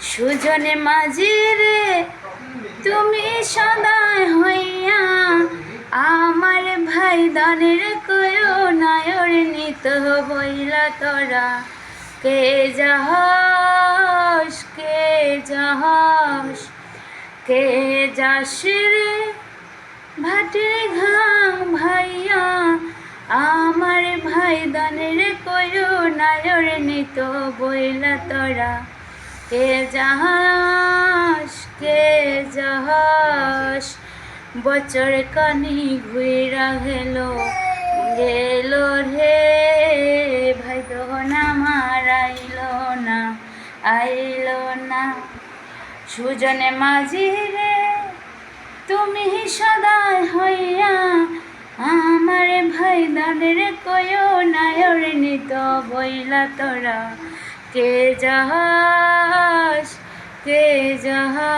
সুজনে মাঝি রে, তুমি সদায় হইয়া আমার ভাই দানের কয়ো নায়র নিত বইলা তোরা। কে যাহস কে যাহস কে যাস রে ভাটির ঘাম ভাইয়া, আমার ভাই দানের কয়ো নায়র নিত বইলা তোরা। কে যাহাস কে যাহাস। বছর কানি ঘুইরা গেল গেল রে। ভাই দহন আমার আইল না আইল না। সুজনে মাঝি রে, তুমি সদায় হইয়া আমার ভাই দানের কয়ো নায়র নিত বইলা তোরা। কে যাহাস কে যাহাস